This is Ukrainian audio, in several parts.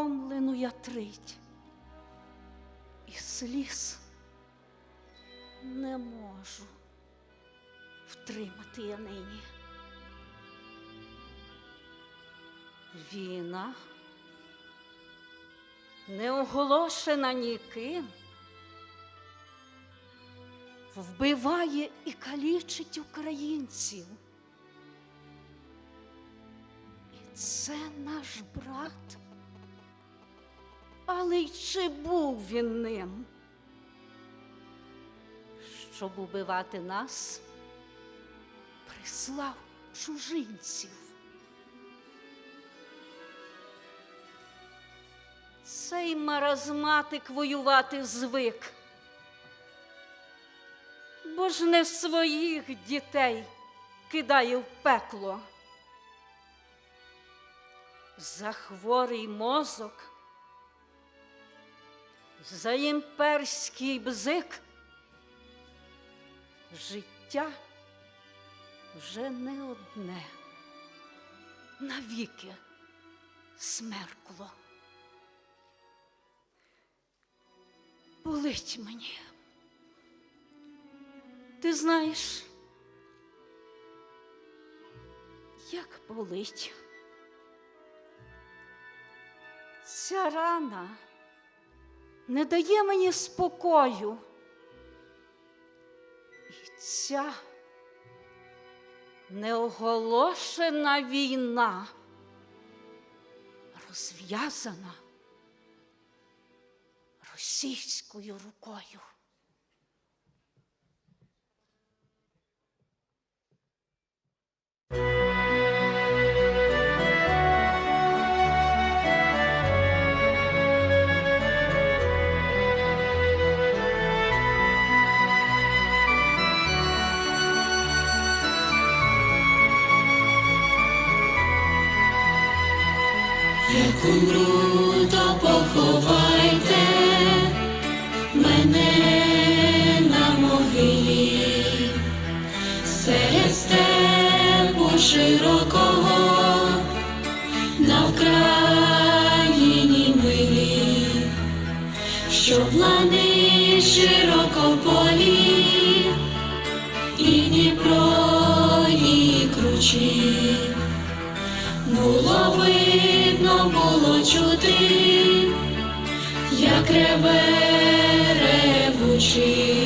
втомлену ятрить, і сліз не можу втримати я нині. Війна не оголошена ніким, вбиває і калічить українців. І це наш брат. Але й чи був він ним? Щоб убивати нас, прислав чужинців. Цей маразматик воювати звик, бо ж не своїх дітей кидає в пекло. За хворий мозок, за імперський бзик життя вже не одне, навіки смеркло. Болить мені. Ти знаєш, як болить. Ця рана не дає мені спокою. І ця неоголошена війна розв'язана російською рукою. Як умру, то поховайте як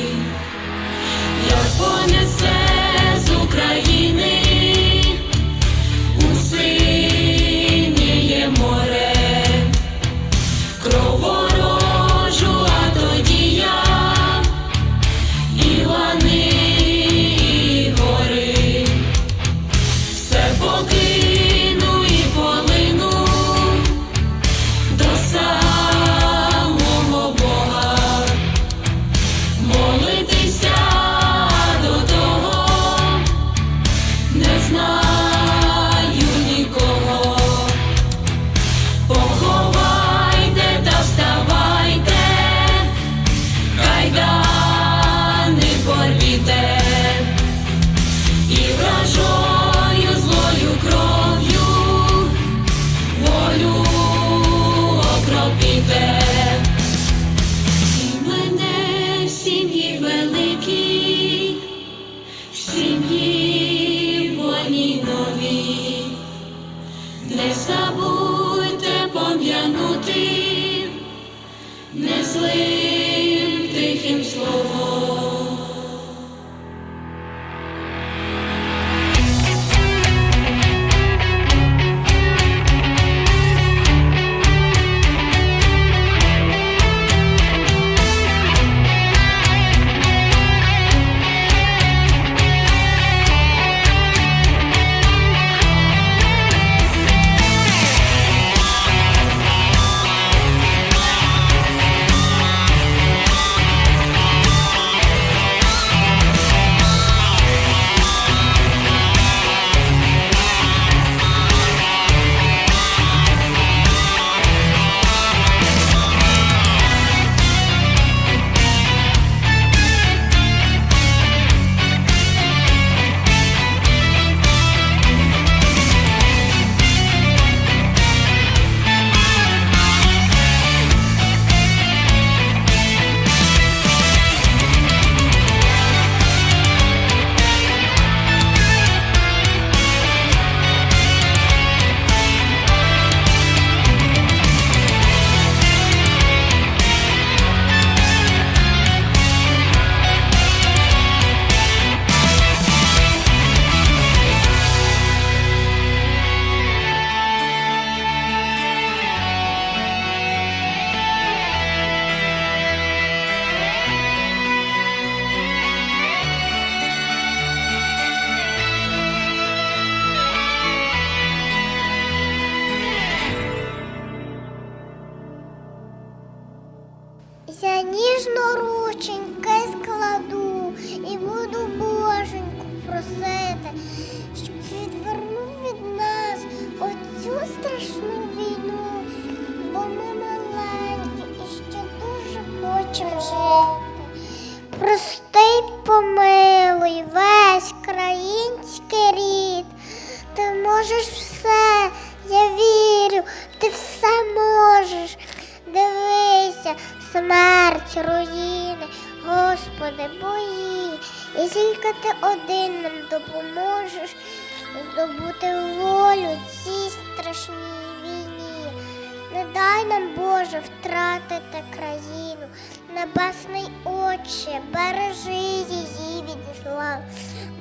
втратити країну. Небесний Отче, бережи її від зла.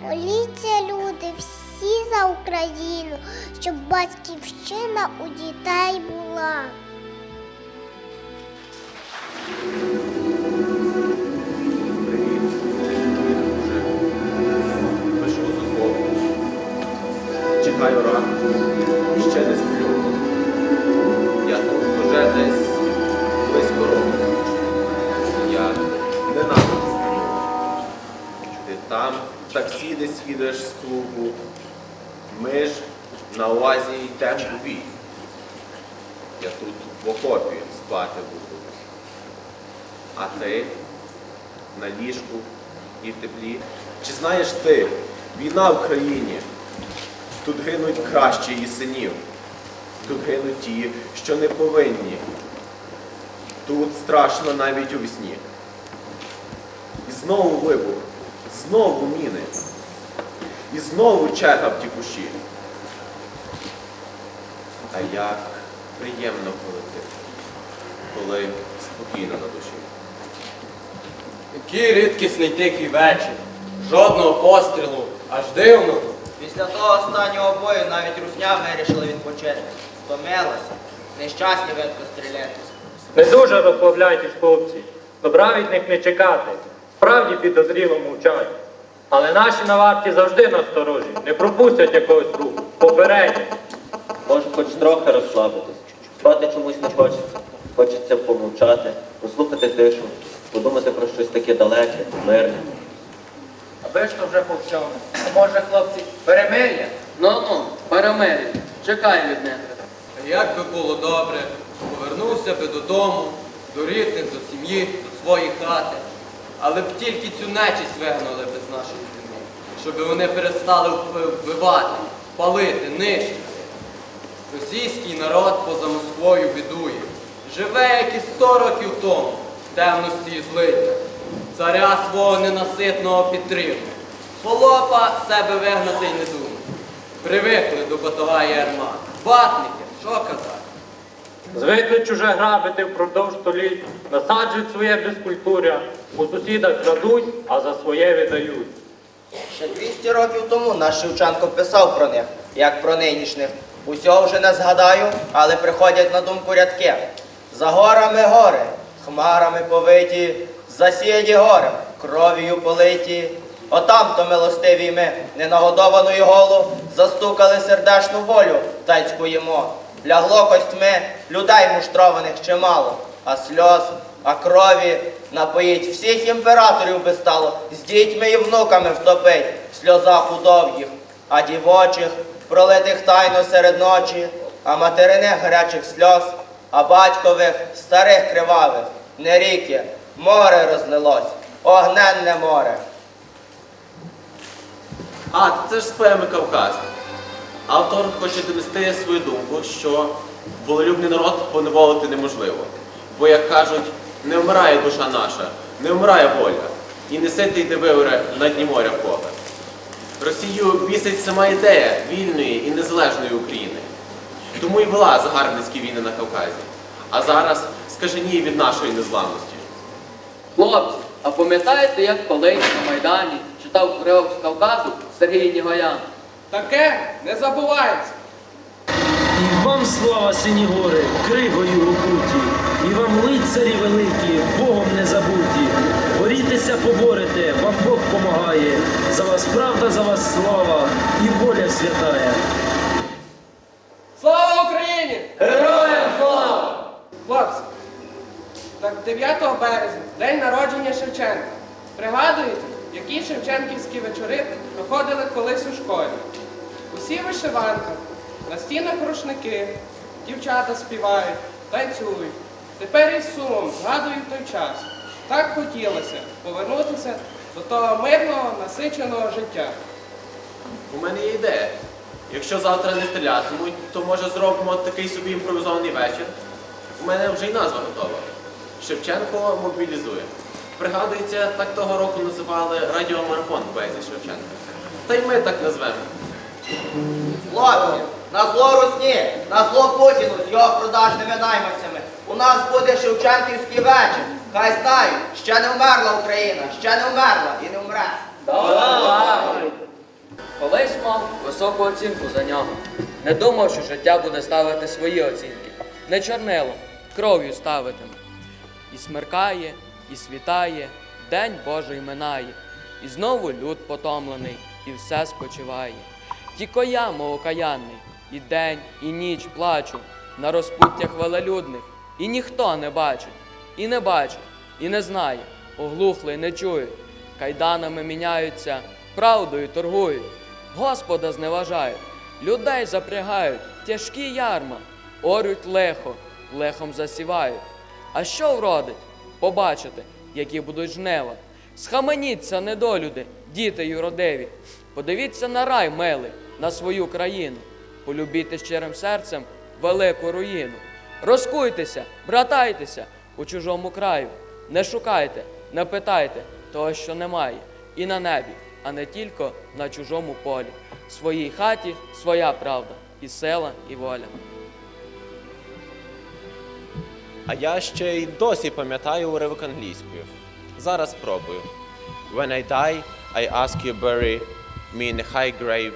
Моліться, люди, всі за Україну, щоб батьківщина у дітей була. Чекаю ранку, клубу. Ми ж на увазі йдемо у бій. Я тут в окопі спати буду. А ти на ліжку і в теплі. Чи знаєш ти, війна в країні, тут гинуть кращі і синів, тут гинуть ті, що не повинні. Тут страшно навіть у вісні. І знову вибух, знову міни. І знову черга в ті кущі. А як приємно коли ти, коли спокійно на душі. Який рідкісний тихий вечір. Жодного пострілу, аж дивно. Після того останнього бою навіть русня вирішила відпочити. Стомилася. Нещасні видко стріляти. Не дуже розслабляйтесь, хлопці. Добра від них не чекати. Справді підозріло мовчать. Але наші на варті завжди насторожі, не пропустять якогось руху, попередять. Може, хоч трохи розслабитись. Спати чомусь не хочеться. Хочеться помовчати, послухати тишу, подумати про щось таке далеке, мирне. Аби ж то вже по всьому. Може, хлопці, перемир'я? Ну ну, перемир'я. Чекай від них. Як би було добре, повернувся би додому, до рідних, до сім'ї, до своєї хати. Але б тільки цю нечість вигнали би з нашої землі, щоб вони перестали вб- вбивати, палити, нищити. Російський народ поза Москвою бідує. Живе, як і сто років тому, в темності і злиття. Царя свого ненаситного підтримує. Холопа себе вигнати й не думає. Привикли до батога ярма. Батники, що казати? Звикли чуже грабити впродовж століть, насаджують своє безкультуря, у сусідах крадуть, а за своє віддають. Ще 200 років тому наш Шевченко писав про них, як про нинішніх. Усього вже не згадаю, але приходять на думку рядки. За горами гори, хмарами повиті, засіяні горем, кров'ю политі. Отам то милостиві ми, ненагодованою голу, застукали сердешну волю, тайцькуємо. Лягло костьми, людей муштрованих чимало, а сльоз, а крові напоїть всіх імператорів би стало, з дітьми і внуками втопить, в сльозах у довгих, а дівочих, пролитих тайно серед ночі, а материних гарячих сльоз, а батькових, старих кривавих, не ріки, море розлилось, огненне море. А, це ж з Кавказ. Автор хоче донести свою думку, що волелюбний народ поневолити неможливо. Бо, як кажуть, не вмирає душа наша, не вмирає воля, і не сити йде виоре на дні моря поле. Росію бісить сама ідея вільної і незалежної України. Тому і вела загарбницькі війни на Кавказі. А зараз скаженіє від нашої незламності. Хлопці, а пам'ятаєте, як колись на Майдані читав з Кавказу Сергій Нігоян? Таке не забувається. І вам слава, сині гори, кригою окруті, і вам лицарі великі, Богом не забуті. Борітеся, поборете, вам Бог помагає. За вас правда, за вас слава і воля святая. Слава Україні! Героям слава! Хлопці, так 9 березня, день народження Шевченка. Пригадуєте, які шевченківські вечори проходили колись у школі? Усі в вишиванках, на стінах рушники, дівчата співають, танцюють. Тепер із сумом згадую той час. Так хотілося повернутися до того мирного, насиченого життя. У мене є ідея. Якщо завтра не стрілятимуть, то може зробимо такий собі імпровізований вечір. У мене вже й назва готова. Шевченко мобілізує. Пригадується, так того року називали радіомарафон поезії Шевченка. Та й ми так назвемо. Хлопці, на зло Русні, на зло Путіну з його продажними найманцями. У нас буде Шевченківський вечір. Хай знають, ще не вмерла Україна, ще не вмерла і не вмре. Колись мав високу оцінку за нього. Не думав, що життя буде ставити свої оцінки. Не чорнилом, кров'ю ставитиме. І смеркає, і світає, день Божий минає, і знову люд потомлений, і все спочиває. Тільки я, окаянний, і день, і ніч плачу на розпуттях велелюдних, і ніхто не бачить, і не бачить, і не знає, оглухли не чують, кайданами міняються, правдою торгують, Господа зневажають, людей запрягають, тяжкі ярма, орють лехо, лехом засівають. А що вродить? Побачите, які будуть жнева. Схаменіться, недолюди, діти юродиві. Подивіться на рай милий, на свою країну. Полюбіте щирим серцем велику руїну. Розкуйтеся, братайтеся у чужому краю. Не шукайте, не питайте того, що немає, і на небі, а не тільки на чужому полі. В своїй хаті своя правда, і сила, і воля. А я ще й досі пам'ятаю уривок англійською. Зараз спробую. When I die, I ask you bury me in a high grave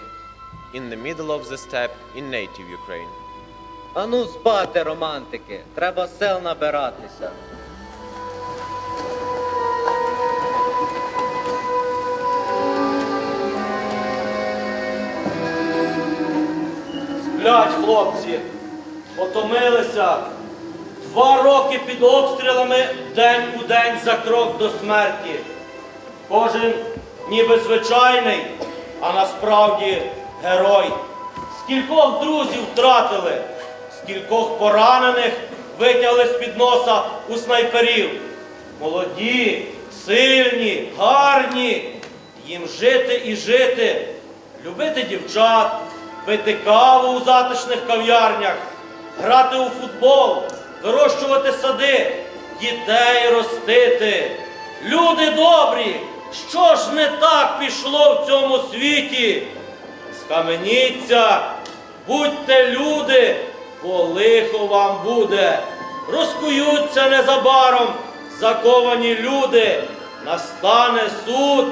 in the middle of the steppe in native Ukraine. Ану спати, романтики, треба сил набиратися. Сплять, хлопці, потомилися. Два роки під обстрілами день у день за крок до смерті. Кожен ніби звичайний, а насправді герой. Скількох друзів втратили, скількох поранених витягли з-під носа у снайперів. Молоді, сильні, гарні. Їм жити і жити, любити дівчат, пити каву у затишних кав'ярнях, грати у футбол, вирощувати сади, дітей ростити. Люди добрі, що ж не так пішло в цьому світі? Схаменіться, будьте люди, бо лихо вам буде. Розкуються незабаром заковані люди, настане суд,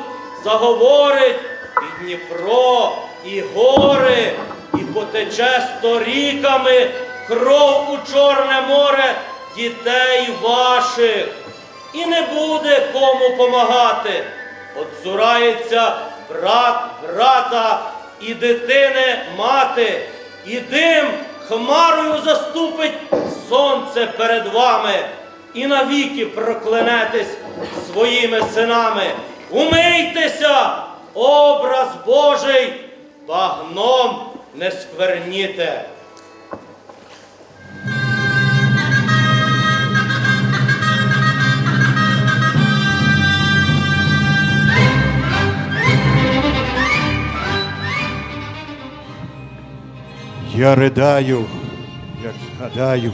заговорить і Дніпро, і гори, і потече сторіками кров у Чорне море дітей ваших. І не буде кому помагати. Отцурається брат брата і дитини мати, і дим хмарою заступить сонце перед вами, і навіки проклянетесь своїми синами. Умийтеся, образ Божий, багном не скверніте. Я ридаю, як згадаю,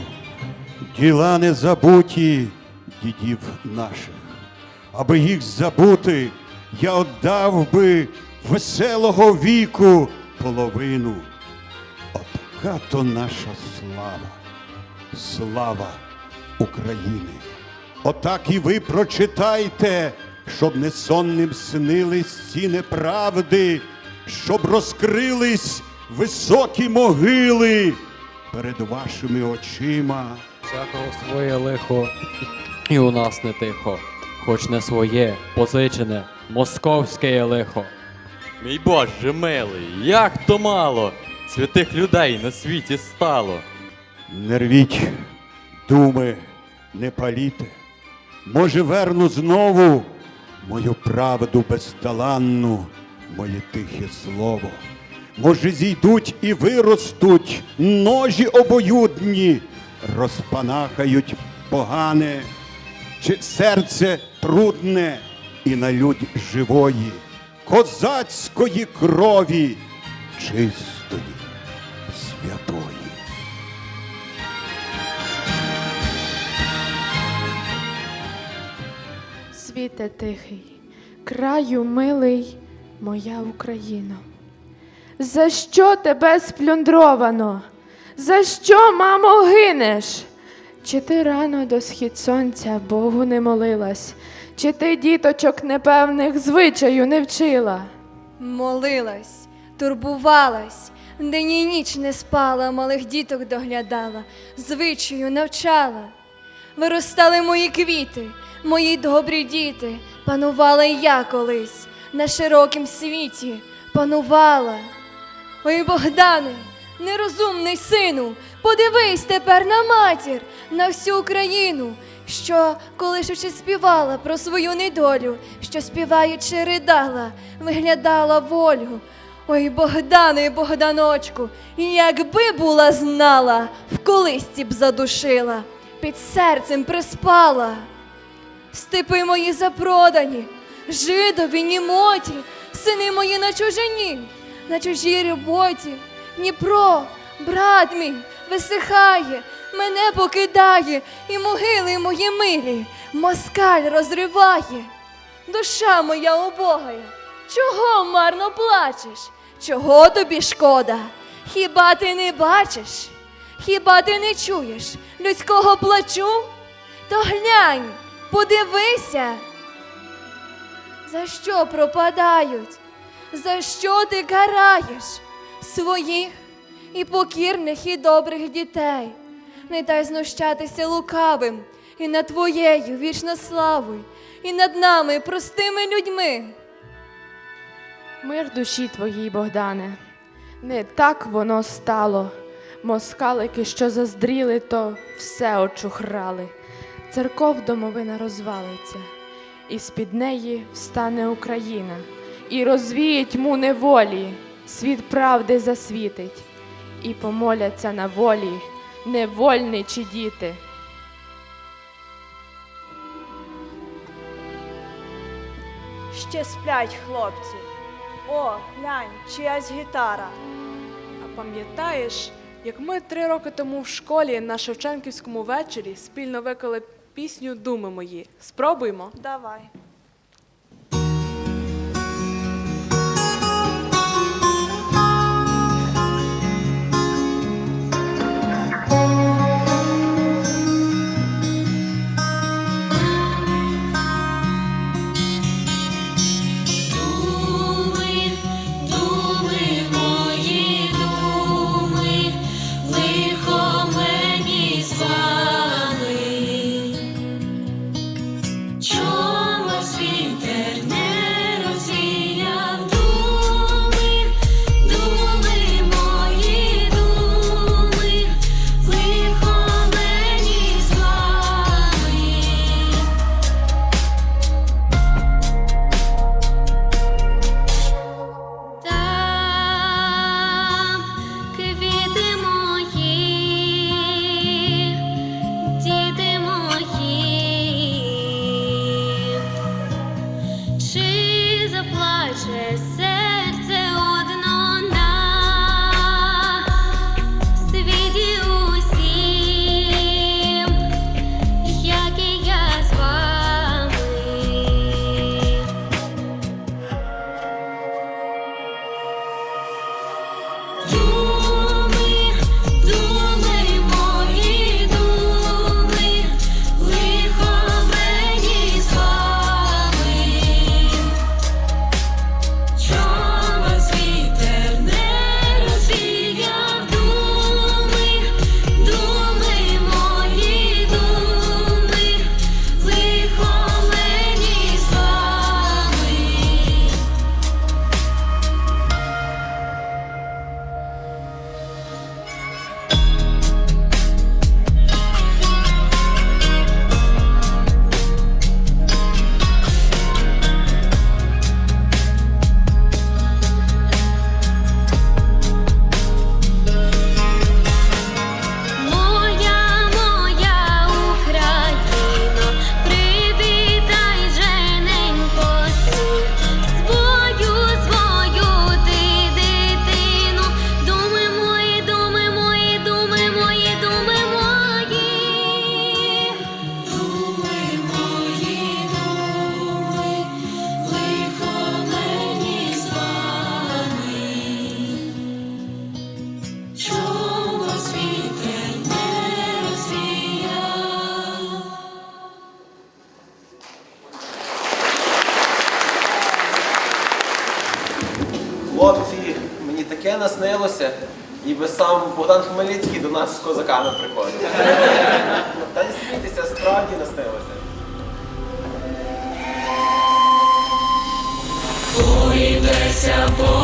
діла не забуті дідів наших. Аби їх забути, я отдав би веселого віку половину. Отака то наша слава, слава України. Отак і ви прочитайте, щоб не сонним снились ці неправди, щоб розкрились високі могили перед вашими очима. Всякого своє лихо, і у нас не тихо, хоч не своє, позичене, московське є лихо. Мій Боже милий, як то мало святих людей на світі стало. Не рвіть, думи, не паліте. Може, верну знову мою правду безталанну, моє тихе слово. Може, зійдуть і виростуть ножі обоюдні, розпанахають погане, чи серце трудне і на людь живої, козацької крові, чистої, святої. Світе тихий, краю милий, моя Україно. За що тебе сплюндровано? За що, мамо, гинеш? Чи ти рано до схід сонця Богу не молилась, чи ти діточок непевних звичаю не вчила? Молилась, турбувалась, день і ніч не спала, малих діток доглядала, звичаю навчала. Виростали мої квіти, мої добрі діти, панувала я колись на широкім світі, панувала. Ой, Богдане, нерозумний сину, подивись тепер на матір, на всю Україну, що колишучи співала про свою недолю, що співаючи ридала, виглядала волю. Ой, Богдане, Богданочку, якби була знала, в колисці б задушила, під серцем приспала. Степи мої запродані, жидові, німоті, сини мої на чужині, на чужій роботі. Дніпро, брат мій, висихає, мене покидає, і могили мої милі, москаль розриває. Душа моя убогая, чого марно плачеш? Чого тобі шкода? Хіба ти не бачиш? Хіба ти не чуєш людського плачу? То глянь, подивися. За що пропадають? За що ти караєш своїх і покірних, і добрих дітей? Не дай знущатися лукавим і над твоєю вічно славою, і над нами, простими людьми. Мир душі твоїй, Богдане, не так воно стало. Москалики, що заздріли, то все очухрали. Церков домовина розвалиться, і з-під неї встане Україна, і розвіє тьму неволі, світ правди засвітить, і помоляться на волі невольничі діти. Ще сплять хлопці. О, глянь, чиясь гітара. А пам'ятаєш, як ми три роки тому в школі на Шевченківському вечорі спільно виклали пісню Думи мої? Спробуймо. Давай. Козаками приходив. Та не смійтеся, справді наснилося. Боїтеся, поборете,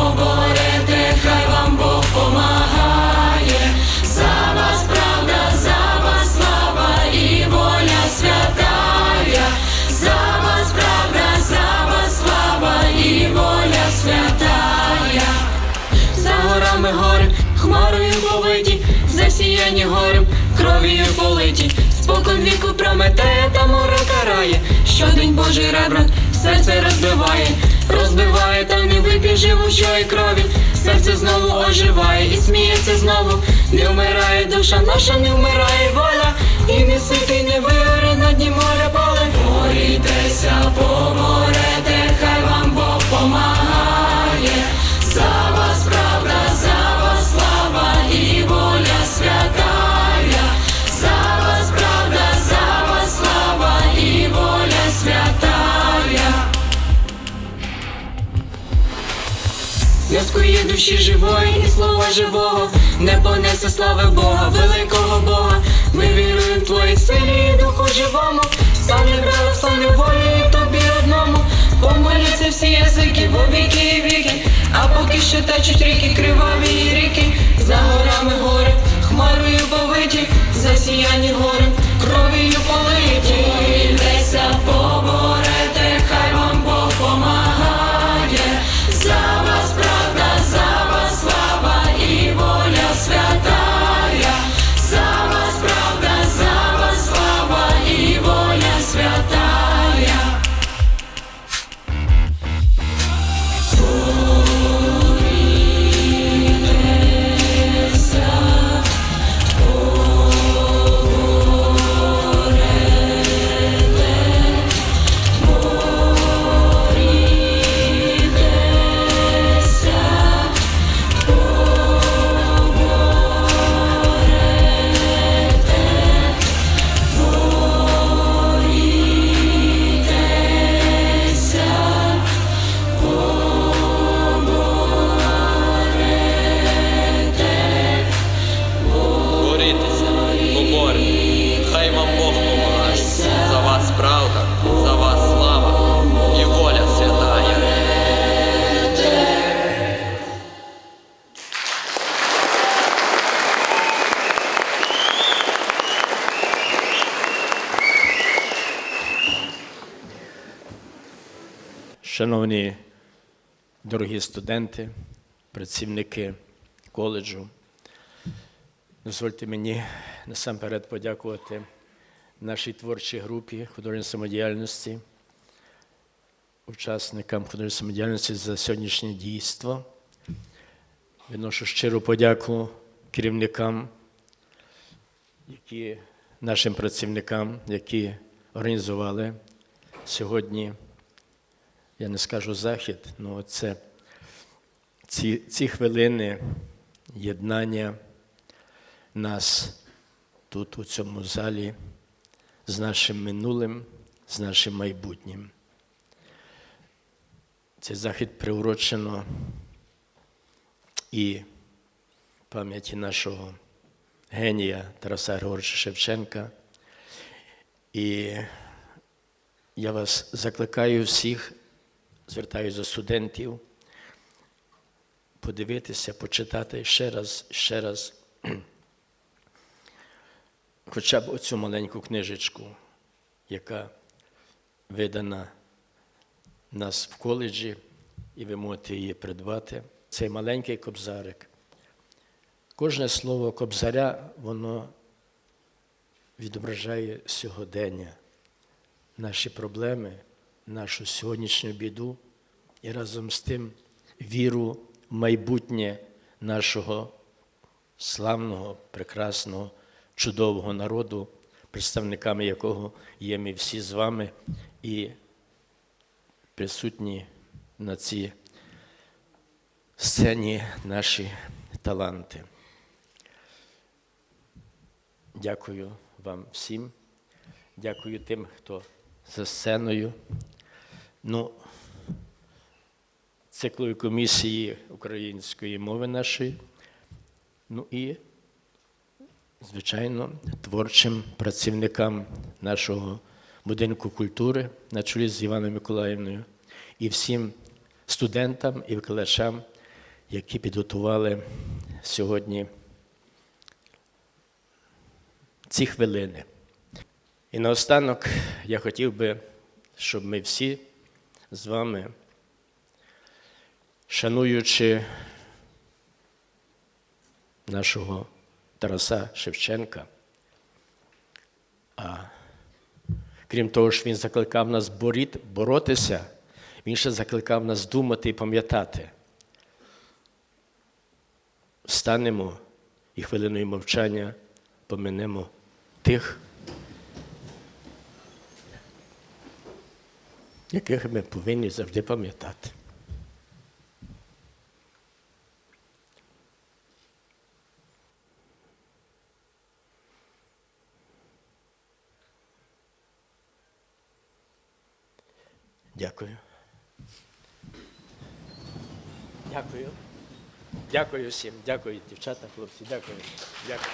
кров'ю политі, спокон віку прометеє та море карає, щодень Божий ребра, серце розбиває, розбиває, та не вип'є живучої крові, серце знову оживає і сміється знову, не вмирає душа наша, не вмирає воля, і не ситий, не вигоре на дні море поле. Борітеся, поморете, хай вам Бог помагає. Нескує душі живої і слова живого, не понесе слави Бога, великого Бога. Ми віруємо в Твої силі і духу живому. Стане брала, стане волі тобі одному. Помоляться всі язики во віки і віки, а поки що течуть ріки, криваві ріки, за горами гори, хмарою повиті, засіяні гори, кров'ю политі. Йдеся, поборете, Шановні дорогі студенти, працівники коледжу, дозвольте мені насамперед подякувати нашій творчій групі художньої самодіяльності, учасникам художньої самодіяльності за сьогоднішнє дійство. Відношу щиру подяку керівникам, які, нашим працівникам, які організували сьогодні я не скажу захід, але це ці, ці хвилини єднання нас тут, у цьому залі, з нашим минулим, з нашим майбутнім. Цей захід приурочено і пам'яті нашого генія Тараса Григоровича Шевченка. І я вас закликаю всіх звертаюся до студентів, подивитися, почитати ще раз, ще раз, хоча б оцю маленьку книжечку, яка видана нас в коледжі, і ви можете її придбати. Цей маленький кобзарик. Кожне слово кобзаря, воно відображає сьогодення, наші проблеми нашу сьогоднішню біду і разом з тим віру в майбутнє нашого славного, прекрасного, чудового народу, представниками якого є ми всі з вами і присутні на цій сцені наші таланти. Дякую вам всім. Дякую тим, хто за сценою. Ну, циклової комісії української мови нашої. Ну і, звичайно, творчим працівникам нашого будинку культури на чолі з Іваною Миколаївною і всім студентам і викладачам, які підготували сьогодні ці хвилини. І наостанок я хотів би, щоб ми всі з вами, шануючи нашого Тараса Шевченка, а крім того, що він закликав нас боротися, він ще закликав нас думати і пам'ятати. Встанемо і хвилиною мовчання поминемо тих, яких ми повинні завжди пам'ятати. Дякую. Дякую. Дякую всім. Дякую, дівчата, хлопці. Дякую. Дякую.